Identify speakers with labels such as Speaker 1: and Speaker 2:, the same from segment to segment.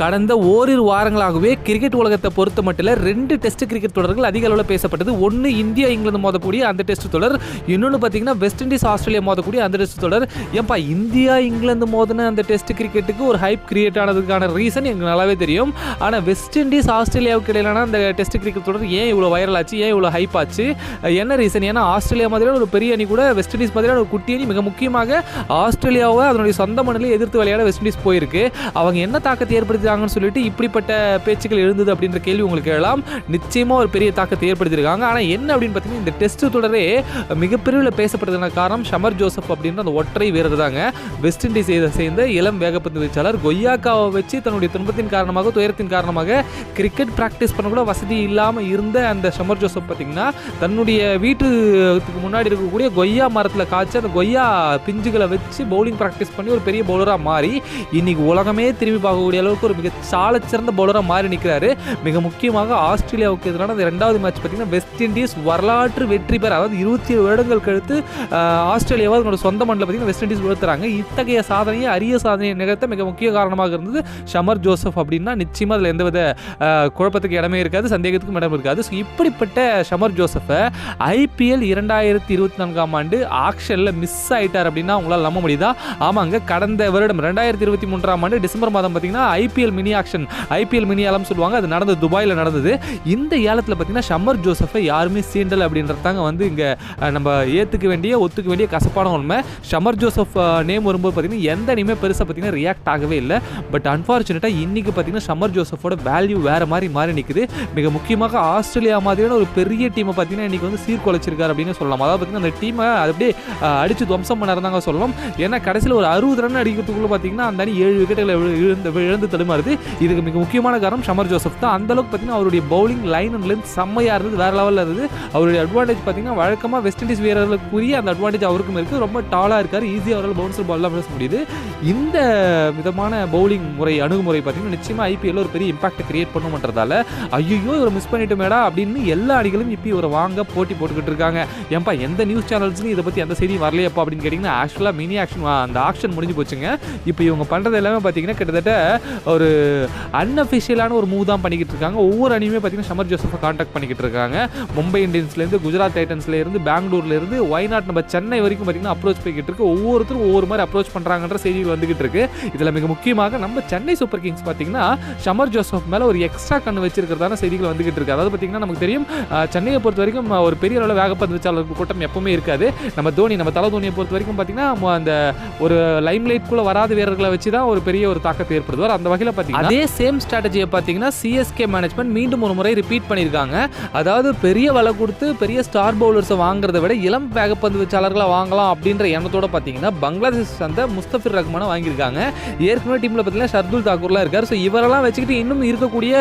Speaker 1: கடந்த ஓரிரு வாரங்களாகவே கிரிக்கெட் உலகத்தை பொறுத்த மட்டும் ரெண்டு டெஸ்ட் கிரிக்கெட் தொடர்கள் அதிக அளவில் பேசப்பட்டது. ஒன்று இந்தியா இங்கிலாந்து மோதக்கூடிய அந்த டெஸ்ட் தொடர் இன்னொன்று பார்த்தீங்கன்னா வெஸ்ட் இண்டீஸ் ஆஸ்திரேலியா மோதக்கூடிய அந்த டெஸ்ட் தொடர். ஏன்பா இந்தியா இங்கிலாந்து மோதின அந்த டெஸ்ட் கிரிக்கெட்டுக்கு ஒரு ஹைப் கிரியேட் ஆனதுக்கான ரீசன் எனக்கு நல்லாவே தெரியும். ஆனால் வெஸ்ட் இண்டீஸ் ஆஸ்திரேலியாவுக்கு இடையிலான அந்த டெஸ்ட் கிரிக்கெட் தொடர் ஏன் இவ்வளோ வைரல் ஆச்சு ஏன் இவ்வளோ ஹைப் ஆச்சு என்ன ரீசன் ஏன்னா ஆஸ்திரேலியா மாதிரியான ஒரு பெரிய அணி கூட வெஸ்ட் இண்டீஸ் மாதிரியான ஒரு குட்டி அணி மிக முக்கியமாக ஆஸ்திரேலியாவை அதனுடைய சொந்த மண்ணில் எதிர்த்து விளையாட வெஸ்ட் இண்டீஸ் போயிருக்கு. அவங்க என்ன தாக்கத்தை ஏற்படுத்தி இருக்காங்கன்னு சொல்லிட்டு இப்படிப்பட்ட பேச்சுக்கள் எழுந்தது அப்படின்ற கேள்வி உங்களுக்கு எழலாம் நிச்சயமாக ஒரு பெரிய தாக்கத்தை ஏற்படுத்தியிருக்காங்க. ஆனால் என்ன அப்படின்னு பார்த்தீங்கன்னா இந்த டெஸ்ட் தொடரே மிகப்பெரிய பேசப்பட்டதுக்கான காரணம் ஷமர் ஜோசப் அப்படின்ற அந்த ஒற்றை வீரர் தாங்க. வெஸ்ட் இண்டீஸ் சேர்ந்த இளம் வேகப்பந்து வீச்சாளர் கொய்யாக்காவை வச்சு தன்னுடைய துன்பத்தின் காரணமாக துயரத்தின் காரணமாக கிரிக்கெட் ப்ராக்டிஸ் பண்ண கூட வசதி இல்லாமல் இருந்த அந்த ஷமர் ஜோசப் பார்த்தீங்கன்னா தன்னுடைய வீட்டுக்கு முன்னாடி இருக்கக்கூடிய கொய்யா மரத்தில் காய்ச்சி அந்த கொய்யா பிஞ்சுகளை வச்சு பவுலிங் ப்ராக்டிஸ் பண்ணி ஒரு பெரிய பவுலராக மாறி இன்னைக்கு உலகமே திரும்பி பார்க்கக்கூடிய அளவுக்கு ஒரு மிக சாலச்சிறந்த பவுலராக மாறி நிற்கிறாரு மிக முக்கியமாக ஆஸ்திரேலியாவுக்கு எதிரான அந்த ரெண்டாவது மேட்ச் பார்த்தீங்கன்னா வெஸ்ட் இண்டீஸ் வரலாற்று வெற்றி பெற அதாவது இருபத்தி ஏழு வருடங்கள் கழித்து ஆஸ்திரேலியாவை சொந்த மண்ணில் பார்த்தீங்கன்னா வெஸ்ட் இண்டீஸ் உயர்த்துறாங்க இத்தகைய சாதனையை அரிய சாதனையை நிகழ்த்த மிக முக்கிய காரணமாக இருந்தது ஷமர் ஜோசப் அப்படின்னா நிச்சயமாக அதில் எந்தவித குழப்பத்துக்கு இடமே இருக்காது சந்தேகத்துக்கும் இடம் இருக்காது. ஸோ இப்படிப்பட்ட ஷமர் ஜோசஃபை ஐபிஎல் இரண்டாயிரத்தி இருபத்தி நான்காம் ஆண்டு ஆக்ஷனில் மிஸ் ஆயிட்டார் அப்படின்னா உங்களால் நம்ப முடியுதா? ஆமாங்க கடந்த வருடம் ரெண்டாயிரத்தி இருபத்தி மூன்றாம் ஆண்டு டிசம்பர் மாதம் பார்த்தீங்கன்னா IPL mini auction IPL mini ஏலம் சொல்லுவாங்க. அது நடந்தது துபாயில் நடந்தது. இந்த ஏலத்தில் பார்த்தீங்கன்னா ஷம்மர் ஜோசஃபை யாருமே சீண்டல் அப்படின்றதாங்க வந்து இங்கே நம்ம ஏற்றுக்க வேண்டிய ஒத்துக்க வேண்டிய கசப்பான உண்மை. ஷமர் ஜோசப் நேம் வரும்போது பார்த்தீங்கன்னா எந்த நேமே பெருசாக பார்த்தீங்கன்னா ரியாக்ட் ஆகவே இல்லை. பட் அன்ஃபார்ச்சுனேட்டாக இன்றைக்கி பார்த்தீங்கன்னா ஷமர் ஜோசஃபோட வேல்யூ வேறு மாதிரி மாறி நிற்குது மிக முக்கியமாக ஆஸ்திரேலியா மாதிரியான ஒரு பெரிய டீமை பார்த்தீங்கன்னா இன்றைக்கி வந்து சீர்குலைச்சிருக்காரு அப்படின்னு சொல்லலாம். அதாவது பார்த்தீங்கன்னா அந்த டீமை அது அப்படியே அடித்து துவம்சம் பண்ண இருந்தாங்க சொல்லலாம் ஏன்னா கடைசியில் ஒரு அறுபது ரன் அடிக்கிறதுக்குள்ளே பார்த்தீங்கன்னா அந்த அணி ஏழு விக்கெட்டுகளை இழந்து இழந்து வருது இதுக்கு மிக முக்கியமான காரணம் ஷமர் ஜோசப் தான். அந்த அளவுக்கு பார்த்தீங்கன்னா அவருடைய பவுலிங் லைன் அண்ட் லென்த் செம்மையாக இருந்தது. வேற லெவலில் இருந்தது. அவருடைய அட்வான்டேஜ் பார்த்தீங்கன்னா வழக்கமாக வெஸ்ட் இண்டீஸ் வீரர்களுக்குரிய அந்த அட்வான்டேஜ் அவருக்கும் இருக்குது ரொம்ப டாலாக இருக்கார். ஈஸியாக அவரால் பவுன்சர் பால்லாம் பேச முடியுது. இந்த விதமான பவுலிங் முறை அணுகுமுறை பார்த்தீங்கன்னா நிச்சயமாக ஐபிஎல் ஒரு பெரிய இம்பாக்ட் கிரியேட் பண்ணுமன்றதால ஐயோ இவரை மிஸ் பண்ணிட்டோமேடா அப்படின்னு எல்லா அணிகளும் இப்போ இவரை வாங்க போட்டி போட்டுக்கிட்டு இருக்காங்க. ஏன்பா எந்த நியூஸ் சேனல்ஸ்லையும் இதை பற்றி எந்த செய்தியும் வரலையப்பா அப்படின்னு கேட்டிங்கன்னா ஆக்சுவலாக மினி ஆக்ஷன் அந்த ஆக்ஷன் முடிஞ்சு போச்சுங்க. இப்போ இவங்க பண்ணுறது எல்லாமே பார்த்தீங்கன்னா கிட்டத்தட்ட ஒரு அன்அஃபிஷியலான ஒரு மூவ் தான் பண்ணிக்கிட்டு இருக்காங்க. ஒவ்வொரு அணியுமே பார்த்தீங்கன்னா சமர் ஜோசஃபை காண்டாக்ட் பண்ணிக்கிட்டு இருக்காங்க. மும்பை இந்தியன்ஸ்லேருந்து குஜராத் டைட்டன்ஸ்லேருந்து பெங்களூர்லேருந்து வயநாட் நம்ம சென்னை வரைக்கும் பார்த்தீங்கன்னா அப்ரோச் போய்கிட்டு இருக்கு. ஒவ்வொருத்தரும் ஒவ்வொரு மாதிரி அப்ரோச் பண்ணுறாங்கன்ற செய்திகள் வந்துகிட்டு இருக்கு. இதில் மிக முக்கியமாக நம்ம சென்னை சூப்பர் கிங்ஸ் பார்த்தீங்கன்னா ஷமர் ஜோசப் மேலே ஒரு எக்ஸ்ட்ரா கண்ணு வச்சிருக்கிறதான செய்திகள் வந்துகிட்டு இருக்கு. அதாவது பார்த்தீங்கன்னா நமக்கு தெரியும் சென்னையை பொறுத்த வரைக்கும் ஒரு பெரிய அளவில் வேகப்பந்து வச்சாளர்கள் கூட்டம் எப்பவுமே இருக்காது. நம்ம தோனி நம்ம தலை தோனியை பொறுத்த வரைக்கும் பார்த்தீங்கன்னா அந்த ஒரு லைம் லைட்குள்ளே வராத வீரர்களை வச்சு தான் ஒரு பெரிய ஒரு தாக்கத்தை ஏற்படுத்துவார். அந்த வகையில் பார்த்தீங்கன்னா அதே சேம் ஸ்ட்ராட்டஜியை பார்த்தீங்கன்னா சிஎஸ்கே மேனேஜ்மெண்ட் மீண்டும் ஒரு முறை ரிப்பீட் பண்ணியிருக்காங்க. அதாவது பெரிய வலை கொடுத்து பெரிய ஸ்டார் பவுலர்ஸை வாங்குறதை விட இளம் வேகப்பந்து வச்சாளர்களை வாங்கலாம் அப்படின்ற எண்ணத்தோட பார்த்தீங்கன்னா பங்களாதேஷ் அந்த முஸ்தபிர் ரஹ்மானை வாங்கியிருக்காங்க. ஏற்கனவே டீமில் பார்த்தீங்கன்னா ஷர்துல் தாக்கூர்லாம் இருக்கார். ஸோ இவரெல்லாம் வச்சுக்கிட்டு இன்னும் இருக்கக்கூடிய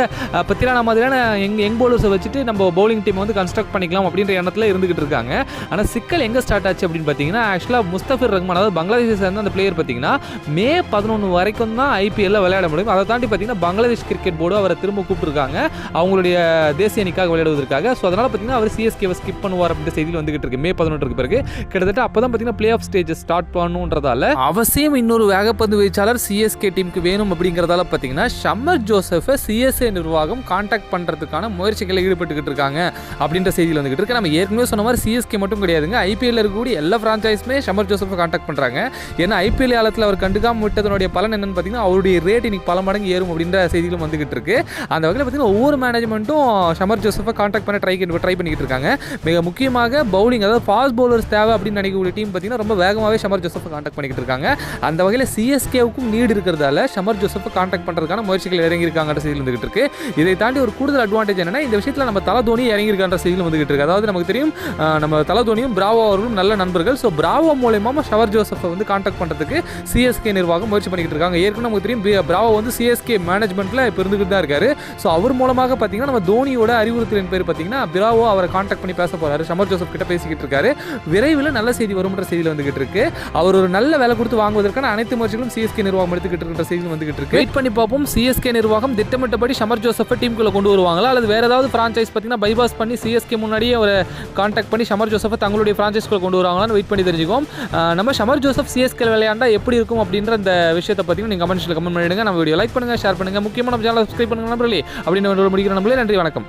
Speaker 1: பத்திரான மாதிரியான எங் யங் பவுலர்ஸை வச்சுட்டு நம்ம பவுலிங் டீம் வந்து கன்ஸ்ட்ரக்ட் பண்ணிக்கலாம் அப்படின்ற எண்ணத்தில் இருந்துகிட்டு இருக்காங்க. ஆனால் சிக்கல் எங்கே ஸ்டார்ட் ஆச்சு அப்படின்னு பார்த்தீங்கன்னா ஆக்சுவலாக முஸ்தபிர் ரஹ்மான் அதாவது பங்களாதேஷை சேர்ந்த அந்த பிளேயர் பார்த்தீங்கன்னா மே பதினொன்று வரைக்கும் தான் ஐபிஎல்ல விளையாட முடியும். அதை தாண்டி பார்த்தீங்கன்னா பங்களாதேஷ் கிரிக்கெட் போர்டு அவரை திரும்ப கூப்பிட்டுருக்காங்க. அவங்களுடைய தேசிய அணிக்காக விளையாடுவதற்காக. ஸோ அதனால் பார்த்தீங்கன்னா அவர் சிஎஸ்கேவை ஸ்கிப் பண்ணுவார் அப்படின்ற செய்தியில் வந்துகிட்டு இருக்கு. மே பதினொன்றுக்கு பிறகு. கிட்டத்தட்ட அப்போ தான் பார்த்தீங்கன்னா பிளே ஆஃப் ஸ்டேஜ் ஸ்டார்ட் பண்ணுன்றதால அவசியம் இன்னொரு வேகப்பந்து வீச்சாளர் சிஎஸ்கே டீமுக்கு வேணும் அப்படிங்கிறதால பார்த்தீங்கன்னா ஷம்மர் ஜோசஃபை சிஎஸ்ஏ நிர்வாகம் கான்டாக்ட் பண்ணுறதுக்கான முயற்சிகளில் ஈடுபட்டுக்கிட்டு இருக்காங்க அப்படின்ற செய்தியில் வந்துகிட்டு இருக்கு. நம்ம ஏற்கனவே சொன்ன மாதிரி சிஎஸ்கே மட்டும் கிடையாதுங்க. ஐபிஎல் இருக்கக்கூடிய எல்லா ஃப்ரான்ச்சைஸுமே ஷமர் ஜோசஃபை கான்டாக்ட் பண்ணுறாங்க ஏன்னா ஐபிஎல் காலத்தில் அவர் கண்டுக்காம விட்டதனுடைய பலன் என்னன்னு பார்த்தீங்கன்னா அவருடைய ரேட் இன்னைக்கு பல மடங்கு ஏறும் அப்படின்ற செய்திகளும் வந்துகிட்டு இருக்கு. அந்த வகையில் பார்த்தீங்கன்னா ஒவ்வொரு மேனேஜ்மெண்ட்டும் ஷமர் ஜோசஃபை காண்டாக்ட் பண்ண ட்ரை ட்ரை பண்ணிக்கிட்டு இருக்காங்க. மிக முக்கியமாக பவுலிங் அதாவது ஃபாஸ்ட் பவுலர்ஸ் தேவை அப்படின்னு நினைக்கக்கூடிய டீம் பார்த்தீங்கன்னா ரொம்ப வேகமாகவே ஷமர் ஜோசஃபை காண்டாக்ட் பண்ணிக்கிட்டு இருக்காங்க. அந்த வகையில் சிஎஸ்கேவுக்கும் நீடு இருக்கிறதால ஷமர் ஜோசஃபை காண்டாக்ட் பண்ணுறதுக்கான முயற்சிகள் இறங்கியிருக்காங்கன்ற செய்தி வந்துகிட்டு இருக்கு. இதை தாண்டி ஒரு கூடுதல் அட்வான்டேஜ் என்னன்னா இந்த விஷயத்தில் நம்ம தலை தோனி இறங்கியிருக்கான்ற செய்தியில் வந்துகிட்டு இருக்கு. அதாவது நமக்கு தெரியும் நம்ம தலை தோனியும் பிராவோ அவர்களும் நல்ல நண்பர்கள். ஸோ பிராவோ மூலயமா ஷவர் ஜோசஃபை வந்து காண்டாக்ட் பண்ணுறதுக்கு சிஎஸ்கே நிர்வாகம் முயற்சி பண்ணிக்கிட்டு இருக்காங்க. ஏற்கனவே நமக்கு தெரியும் பி- பிராவோ வந்து சிஎஸ்கே மேனேஜ்மெண்ட்டில் இப்போ இருந்துகிட்டு தான் இருக்காரு. ஸோ அவர் மூலமாக பார்த்தீங்கன்னா நம்ம தோனியோட அறிவுறுத்தலின் பேர் பார்த்தீங்கன்னா பிராவோ அவரை காண்டாக்ட் பண்ணி பேச போறாரு. ஷமர் ஜோசப் கிட்ட பேசிக்கிட்டு இருக்காரு. விரைவில் நல்ல செய்தி வரும்ன்ற செய்தியில் வந்துகிட்டு இருக்கு. அவர் ஒரு நல்ல வேலை கொடுத்து வாங்குவதற்கான அனைத்து முயற்சிகளும் சிஎஸ்கே நிர்வாகம் எடுத்துக்கிட்டு இருக்கிற செய்தி வந்துகிட்டு இருக்கு. வெயிட் பண்ணி பார்ப்போம். சிஎஸ்கே நிர்வாகம் திட்டமிட்டபடி ஷமர் ஜோசஃபை டீமுக்குள்ள கொண்டு வருவாங்களா? அல்லது வேற ஏதாவது ஃப்ரான்ச்சைஸ் பார்த்தீங்கன்னா பைபாஸ் பண்ணி சிஎஸ்கே முன்னாடியே அவரை காண்டாக்ட் பண்ணி ஷமர் ஜோசஃபை தங்களுடைய ஃப்ரான்ச்சைஸ்க்குள்ள கொண்டு வருவாங்களான்னு வெயிட் பண்ணி தெரிஞ்சுக்கோம் நம்ம ஷமர் ஜோசப் சிஎஸ்கே விளையாண்டா எப்படி இருக்கும் அப்படின்ற அந்த விஷயத்தை பார்த்தீங்கன்னா நீங்கள் கமெண்ட்ஸில் கமெண்ட் பண்ணிடுங்க. நம்ம வீடியோ லைக் பண்ணுங்கள் ஷேர் பண்ணுங்கள் முக்கியமான சேனலை சப்ஸ்கிரைப் பண்ணுங்க நம்பர்களே அப்படின்னு முடிக்கிற நம்பளே நன்றி வணக்கம்.